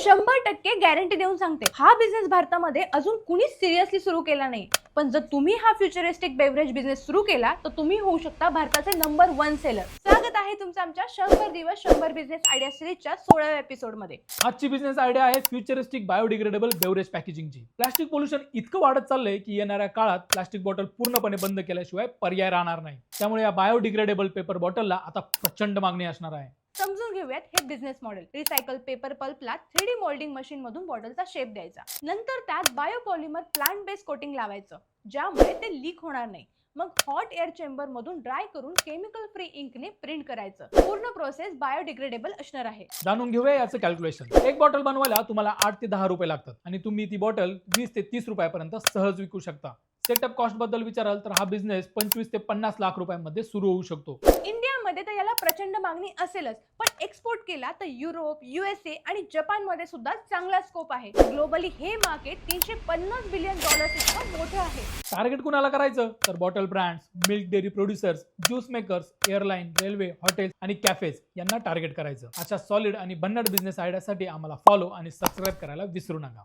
शंभर टक्के गॅरंटी देऊन सांगते. हा बिझनेस भारतामध्ये अजून कुणीच सिरियसली सुरू केला नाही. पण जर तुम्ही हा फ्युचरिस्टिक बेवरेज बिझनेस सुरू केला तर तुम्ही होऊ शकता भारताचे नंबर वन सेलर स्वागत आहे तुमचं आमच्या शंभर दिवस शंभर बिझनेस आयडिया सिरीजच्या सोळाव्या एपिसोडमध्ये. आजची बिझनेस आयडिया आहे फ्युचरिस्टिक बायोडिग्रेडेबल बेवरेज पॅकेजिंगची प्लास्टिक पोल्युशन इतकं वाढत चाललंय की येणाऱ्या काळात प्लास्टिक बॉटल पूर्णपणे बंद केल्याशिवाय पर्याय राहणार नाही. त्यामुळे या बायोडिग्रेडेबल पेपर बॉटलला आता प्रचंड मागणी असणार आहे. समजून घेऊयात हे बिझनेस मॉडेल रिसायकल पेपर पल्पला थ्री डी मोल्डिंग मशीन मधून बॉटलचा शेप द्यायचा. नंतर त्यात बायोपॉलिमर प्लांट बेस्ड कोटिंग लावायचं ज्यामुळे ते लीक होणार नाही. मग हॉट एअर चेंबर मधून ड्राय करून केमिकल फ्री इंकने प्रिंट करायचं. पूर्ण प्रोसेस बायोडिग्रेडेबल असणार आहे. जाणून घेऊया याचं कॅल्क्युलेशन एक बॉटल बनवायला तुम्हाला आठ ते दहा रुपये लागतात आणि तुम्ही ती बॉटल वीस ते तीस रुपयापर्यंत सहज विकू शकता. सेटअप कॉस्टबद्दल विचाराल तर हा बिझनेस पंचवीस ते पन्नास लाख रुपयांमध्ये सुरू होऊ शकतो. इंडियामध्ये तर याला प्रचंड मागणी असेलच. पण एक्सपोर्ट केला तर युरोप युएसए आणि जपानमध्ये सुद्धा चांगला स्कोप आहे. ग्लोबली हे मार्केट तीनशे पन्नास बिलियन डॉलर्स इतकं मोठं आहे. टार्गेट कुणाला करायचं? तर bottle brands milk dairy producers juice makers airline railway hotels आणि कॅफेज यांना टार्गेट करायचं. अशा सॉलिड आणि भन्नाट बिझनेस आयडियासाठी आम्हाला फॉलो आणि सबस्क्राईब करायला विसरू नका.